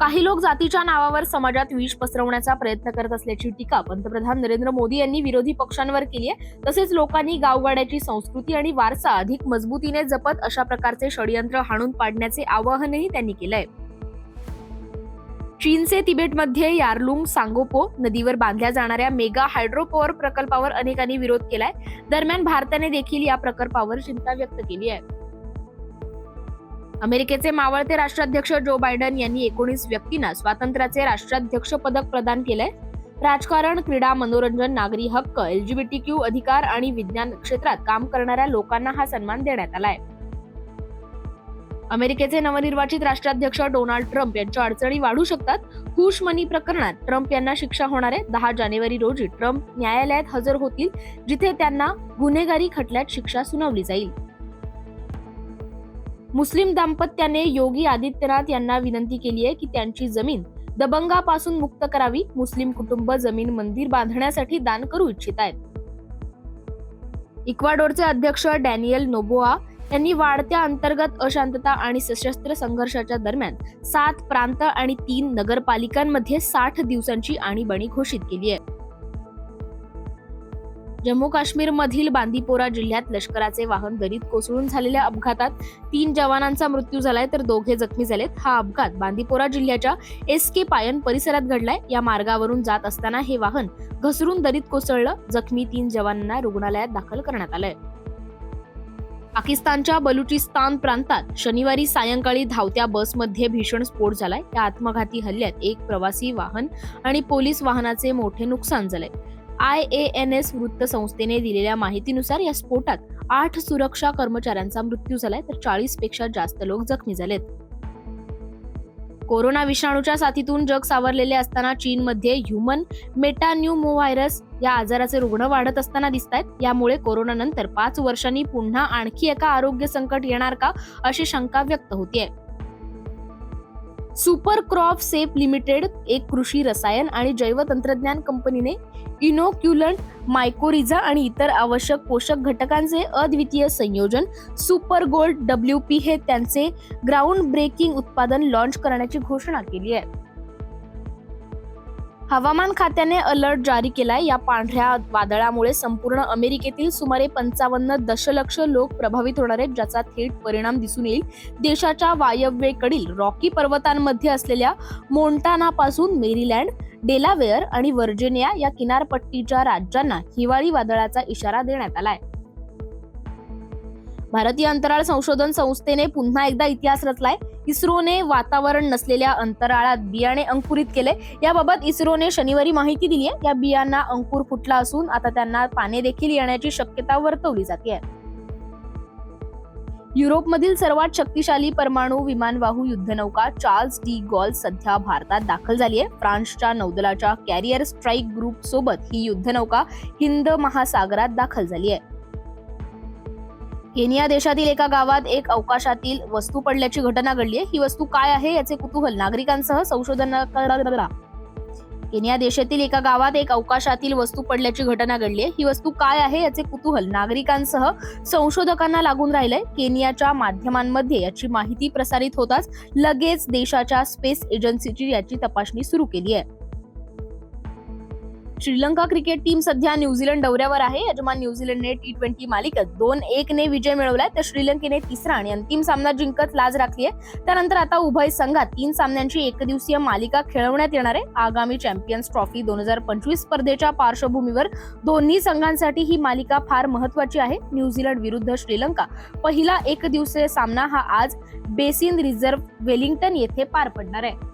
काही लोक जातीच्या नावावर समाजात विष पसरवण्याचा प्रयत्न करत असल्याची टीका पंतप्रधान नरेंद्र मोदी यांनी विरोधी पक्षांवर केली आहे. तसेच लोकांनी गावगाड्याची संस्कृती आणि वारसा अधिक मजबूतीने जपत अशा प्रकारचे षडयंत्र हाणून पाडण्याचे आवाहनही त्यांनी केलंय चीनचे तिबेटमध्ये यारलुंग सांगोपो नदीवर बांधल्या जाणाऱ्या मेगा हायड्रो पॉवर प्रकल्पावर अनेकांनी विरोध केलाय. दरम्यान भारताने देखील या प्रकल्पावर चिंता व्यक्त केली आहे. अमेरिकेचे मावळते राष्ट्राध्यक्ष जो बायडन यांनी एकोणीस व्यक्तींना स्वातंत्र्याचे राष्ट्राध्यक्ष पदक प्रदान केलंय. राजकारण क्रीडा मनोरंजन नागरी हक्क एलजीबीटीक्यू अधिकार आणि विज्ञान क्षेत्रात काम करणाऱ्या लोकांना हा सन्मान देण्यात आलाय. अमेरिकेचे नवनिर्वाचित राष्ट्राध्यक्ष डोनाल्ड ट्रम्प यांच्या अडचणी वाढू शकतात. हुश मनी प्रकरणात ट्रम्प यांना शिक्षा होणार आहे. दहा जानेवारी रोजी ट्रम्प न्यायालयात हजर होतील जिथे त्यांना गुन्हेगारी खटल्यात शिक्षा सुनावली जाईल. मुस्लिम दाम्पत्याने योगी आदित्यनाथ यांना विनंती केली आहे की त्यांची जमीन दबंगापासून मुक्त करावी. मुस्लिम कुटुंब जमीन मंदिर बांधण्यासाठी दान करू इच्छित आहेत. इक्वाडोरचे अध्यक्ष डॅनियल नोबोआ यांनी वाढत्या अंतर्गत अशांतता आणि सशस्त्र संघर्षाच्या दरम्यान सात प्रांत आणि तीन नगरपालिकांमध्ये साठ दिवसांची आणीबाणी घोषित केली आहे. जम्मू काश्मीरमधील बांदीपोरा जिल्ह्यात लष्कराचे वाहन दरीत कोसळून झालेल्या अपघातात तीन जवानांचा मृत्यू झालाय तर दोघे जखमी झालेत. हा अपघात बांदीपोरा जिल्ह्याच्या एस के पायन परिसरात घडलाय. या मार्गावरून जात असताना हे वाहन घसरून दरीत कोसळलं. जखमी तीन जवानांना रुग्णालयात दाखल करण्यात आलंय. पाकिस्तानच्या बलुचिस्तान प्रांतात शनिवारी सायंकाळी धावत्या बसमध्ये भीषण स्फोट झालाय. या आत्मघाती हल्ल्यात एक प्रवासी वाहन आणि पोलीस वाहनाचे मोठे नुकसान झालंय. आय ए एन एस वृत्तसंस्थेने दिलेल्या माहितीनुसार या स्फोटात आठ सुरक्षा कर्मचाऱ्यांचा मृत्यू झालाय तर चाळीसपेक्षा जास्त लोक जखमी झालेत. कोरोना विषाणूच्या साथीतून जग सावरलेले असताना चीनमध्ये ह्युमन मेटान्यूमो व्हायरस या आजाराचे रुग्ण वाढत असताना दिसत आहेत यामुळे कोरोनानंतर पाच वर्षांनी पुन्हा आणखी एका आरोग्य संकट येणार का अशी शंका व्यक्त होतीये. सुपर क्रॉप सेफ लिमिटेड एक कृषी रसायन आणि जैव तंत्रज्ञान कंपनीने इनोक्युलंट मायकोरिझा आणि इतर आवश्यक पोषक घटकांचे अद्वितीय संयोजन सुपर गोल्ड डब्ल्यू पी हे त्यांचे ग्राउंड ब्रेकिंग उत्पादन लॉन्च करण्याची घोषणा केली आहे. हवामान खात्याने अलर्ट जारी केलाय. या पांढऱ्या वादळामुळे संपूर्ण अमेरिकेतील सुमारे पंचावन्न दशलक्ष लोक प्रभावित होणार आहेत ज्याचा थेट परिणाम दिसून येईल. देशाच्या वायव्येकडील रॉकी पर्वतांमध्ये असलेल्या मोंटानापासून मेरीलँड डेलावेअर आणि व्हर्जिनिया या किनारपट्टीच्या राज्यांना हिवाळी वादळाचा इशारा देण्यात आलाय. भारतीय अंतराळ संशोधन संस्थेने पुन्हा एकदा इतिहास रचलाय. इस्रोने वातावरण नसलेल्या अंतराळात बियाणे अंकुरित केले. याबाबत इस्रोने शनिवारी माहिती दिली आहे या बियांना अंकुर फुटला असून आता त्यांना पाने देखील येण्याची शक्यता वर्तवली जाते युरोपमधील सर्वात शक्तिशाली परमाणु विमानवाहू युद्धनौका चार्ल्स डी गॉल सध्या भारतात दाखल झाली आहे फ्रान्सच्या नौदलाच्या कॅरियर स्ट्राईक ग्रुप सोबत ही युद्धनौका हिंद महासागरात दाखल झाली आहे केनिया देशातील एका गावात एक अवकाशातील वस्तू पडल्याची घटना घडली आहे. ही वस्तू काय आहे याचे कुतूहल नागरिकांसह संशोधन केनिया देशातील एका गावात एक अवकाशातील वस्तू पडल्याची घटना घडली आहे. ही वस्तू काय आहे याचे कुतूहल नागरिकांसह संशोधकांना लागून राहिलंय. केनियाच्या माध्यमांमध्ये याची माहिती प्रसारित होताच लगेच देशाच्या स्पेस एजन्सीची याची तपासणी सुरू केली आहे. श्रीलंका क्रिकेट टीम सध्या न्यूझीलंड दौऱ्यावर आहे. यजमान न्यूझीलंडने टी ट्वेंटी मालिकेत दोन एक ने विजय मिळवलाय. तर श्रीलंकेने तिसरा आणि अंतिम सामना जिंकत लाज राखली आहे त्यानंतर आता उभय संघात तीन सामन्यांची एकदिवसीय मालिका खेळवण्यात येणार आहे. आगामी चॅम्पियन्स ट्रॉफी दोन हजार पंचवीस स्पर्धेच्या पार्श्वभूमीवर दोन्ही संघांसाठी ही मालिका फार महत्वाची आहे. न्यूझीलंड विरुद्ध श्रीलंका. पहिला एकदिवसीय सामना हा आज बेसिन रिझर्व्ह वेलिंग्टन येथे पार पडणार आहे.